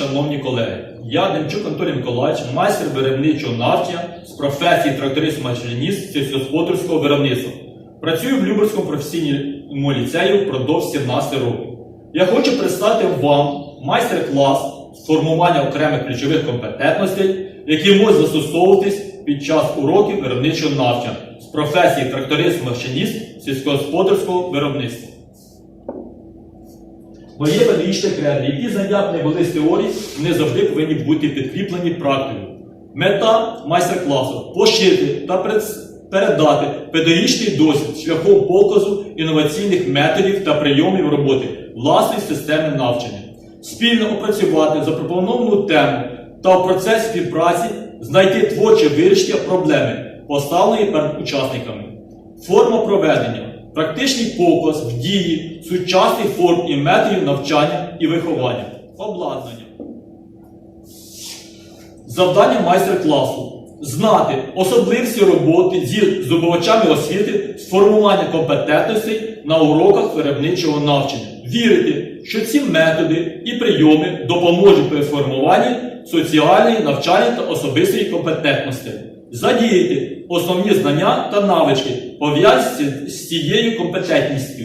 Шановні колеги. Я Демчук Анатолій Миколаївич, майстер виробничого навчання з професії тракторист машиніст сільськогосподарського виробництва. Працюю в Люберському професійному ліцеї впродовж 17 років. Я хочу представити вам майстер-клас з формування окремих ключових компетентностей, які можуть застосовуватись під час уроків виробничого навчання з професії тракторист машиніст сільськогосподарського виробництва. Моє педагогічне кредо, які знання б не були з теорії, вони завжди повинні бути підкріплені практикою. Мета майстер-класу поширити та передати педагогічний досвід шляхом показу інноваційних методів та прийомів роботи власної системи навчання, спільно опрацювати запропоновану тему та в процесі співпраці знайти творче вирішення проблеми, поставленої перед учасниками. Форма проведення. Практичний показ в дії сучасних форм і методів навчання і виховання. Обладнання. Завдання майстер-класу. Знати особливості роботи зі здобувачами освіти з формування компетентностей на уроках виробничого навчання. Вірити, що ці методи і прийоми допоможуть при формуванні соціальної, навчальної та особистої компетентності. Задіяти основні знання та навички, пов'язані з цією компетентністю.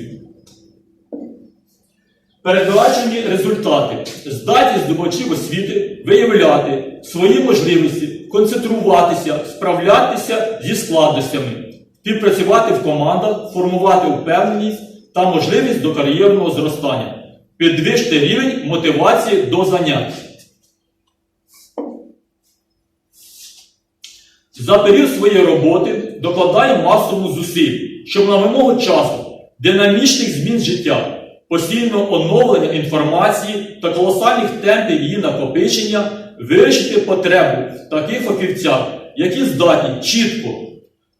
Передбачені результати. Здатність здобувачів освіти виявляти свої можливості, концентруватися, справлятися зі складностями, співпрацювати в командах, формувати впевненість та можливість до кар'єрного зростання, підвищити рівень мотивації до занять. За період своєї роботи докладає максимум зусиль, щоб на вимогу часу, динамічних змін життя, постійного оновлення інформації та колосальних темпів її накопичення вирішити потребу таких фахівцях, які здатні чітко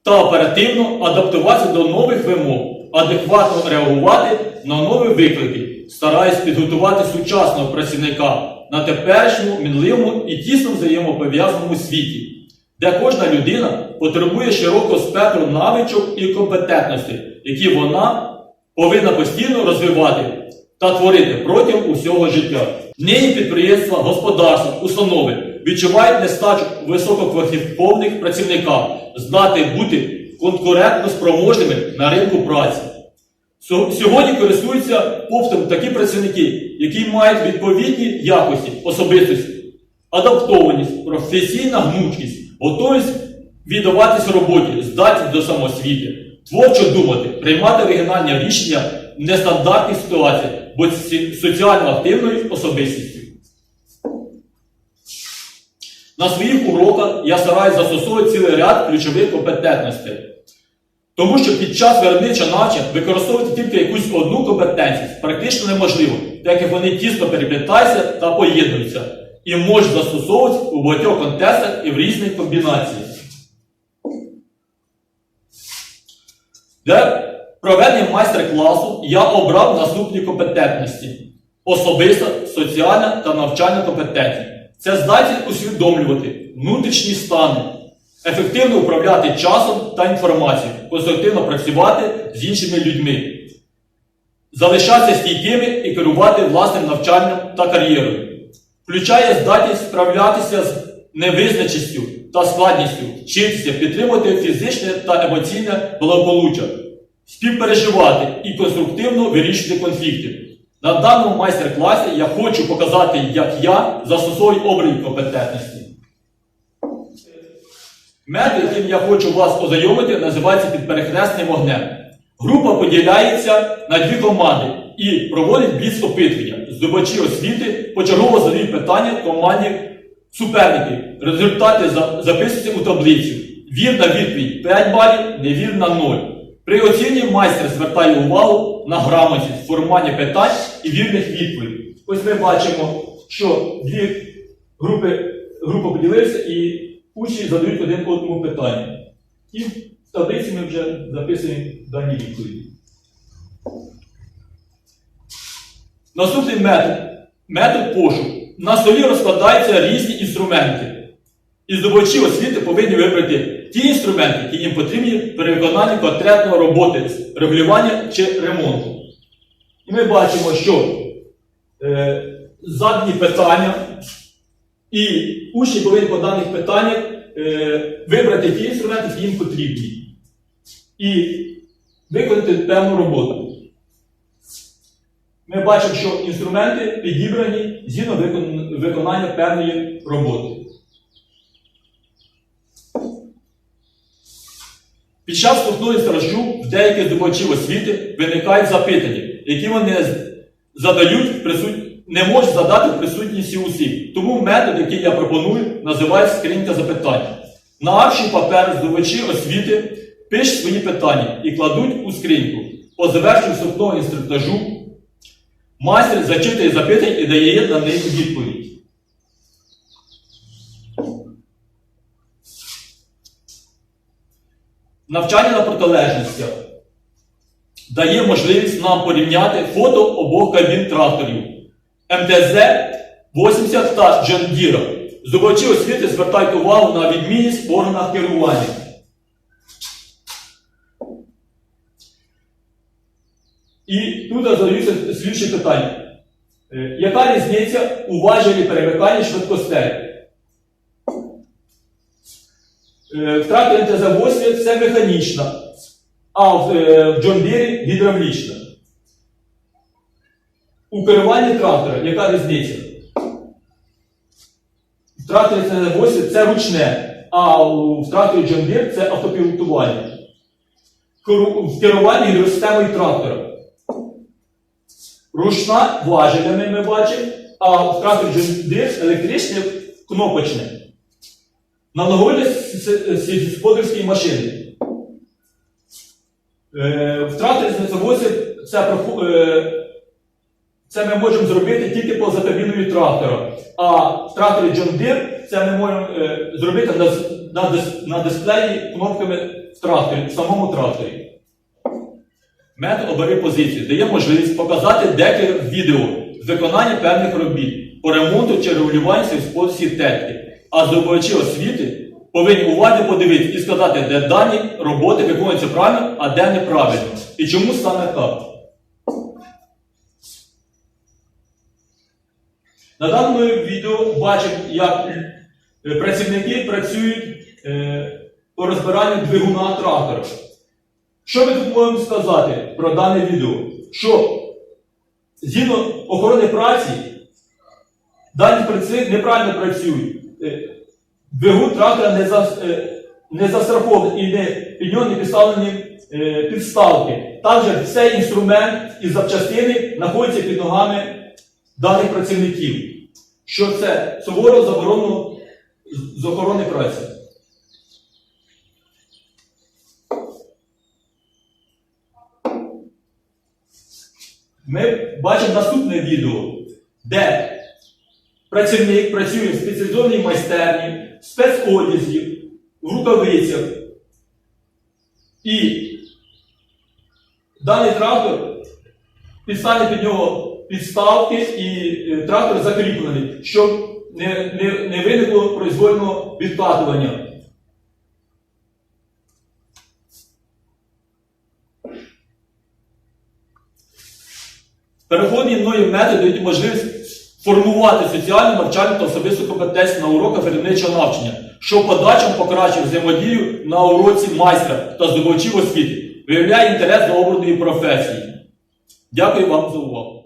та оперативно адаптуватися до нових вимог, адекватно реагувати на нові виклики, стараясь підготувати сучасного працівника на теперішньому мінливому і тісно взаємопов'язаному світі де кожна людина потребує широкого спектру навичок і компетентностей, які вона повинна постійно розвивати та творити протягом усього життя. Нині підприємства, господарства, установи відчувають нестачу висококваліфікованих працівників, здати бути конкурентно спроможними на ринку праці. Сьогодні користуються попитом такі працівники, які мають відповідні якості особистості, адаптованість, професійна гнучкість, готовність віддаватись роботі, здатність до самосвіти, творчо думати, приймати оригінальні рішення в нестандартних ситуаціях, бути соціально активною особистістю. На своїх уроках я стараюся застосовувати цілий ряд ключових компетентностей. Тому що під час виробничого навчання використовувати тільки якусь одну компетентність практично неможливо, так як вони тісно переплітаються та поєднуються і можуть застосовуватися у багатьох контекстах і в різних комбінаціях. Для проведення майстер-класу я обрав наступні компетентності: особиста, соціальна та навчальна компетентність. Це здатність усвідомлювати внутрішні стани, ефективно управляти часом та інформацією, конструктивно працювати з іншими людьми, залишатися стійкими і керувати власним навчанням та кар'єрою. Включає здатність справлятися з невизначеністю та складністю, вчитися, підтримувати фізичне та емоційне благополуччя, співпереживати і конструктивно вирішувати конфлікти. На даному майстер-класі я хочу показати, як я застосовую обрані компетентності. Метод, яким я хочу вас ознайомити, називається під перехресним вогнем. Група поділяється на дві команди і проводить бліц опитування. Здобачі освіти почергово задають питання команді суперників. Результати записуються у таблицю. Вірна відповідь 5 балів, невірна 0. При оцінці майстер звертає увагу на грамотність, формування питань і вірних відповідей. Ось ми бачимо, що дві групи, група поділилися і учні задають один одному питання. І в таблиці ми вже записуємо дані відповіді. Наступний метод метод пошуку. На столі розкладаються різні інструменти. І здобувачі освіти повинні вибрати ті інструменти, які їм потрібні при виконанні конкретної роботи регулювання чи ремонту. І ми бачимо, що е, задані питання, і учні повинні по даних питаннях е, вибрати ті інструменти, які їм потрібні, і виконати певну роботу. Ми бачимо, що інструменти підібрані згідно виконання певної роботи. Під час вступної стражу в деяких здобувачів освіти виникають запитання, які вони задають присут... не можуть задати в присутності усіх. Тому метод, який я пропоную, називається скринька запитань. На арші папер здобувачі освіти пишуть свої питання і кладуть у скриньку. По завершенню вступного інструктажу майстер зачитує запитання і дає на них відповідь. Навчання на протилежностях дає можливість нам порівняти фото обох кабін тракторів МТЗ-80 та Джандіра. Здобувачі освіти звертають увагу на відмінність в органах керування. І тут задаються слідчі питання. Е, Яка різниця у важелі перемикання швидкостей? Е, В тракторі МТЗ-80 це механічна, а в е, John Deere гідравлічна. У керуванні трактора яка різниця? В тракторі МТЗ-80 це ручне, а в Deere це автопілотування. В керуванні гідросистемою трактора. Ручна важелями ми бачимо, а в John Deere електричне кнопочне. На нагоді сільськогосподарської машини. Е, В тракторі це, е, це ми можемо зробити тільки поза кабіною трактора. А в тракторі John Deere це ми можемо е, зробити на, на дисплеї кнопками в тракторі, в самому тракторі. Метод обери позицію дає можливість показати декілька відео з виконання певних робіт по ремонту чи регулюванню сільськогосподарської техніки. А здобувачі освіти повинні уважно подивитися і сказати, де дані роботи виконуються правильно, а де неправильно. І чому саме так. На даному відео бачимо, як е, працівники працюють е, по розбиранню двигуна трактора. Що ми тут можемо сказати про дане відео? Що згідно охорони праці, дані працівники неправильно працюють. Е, Двигун трактора не, за, е, не застрахований і не, під нього не підставлені е, підставки. Також цей інструмент і запчастини знаходяться під ногами даних працівників. Що це суворо заборонено з охорони праці. Ми бачимо наступне відео, де працівник працює в спеціалізованій майстерні, в спецодязі, в рукавицях. І даний трактор підставлені під нього підставки і е, трактор закріплений, щоб не, не, не виникло произвольного відкатування. Переходні мною методи дають можливість формувати соціальну, навчальну та особисту компетенцію на уроках виробничого навчання, що в подальшому покращує взаємодію на уроці майстра та здобувачів освіти, виявляє інтерес до обраної професії. Дякую вам за увагу.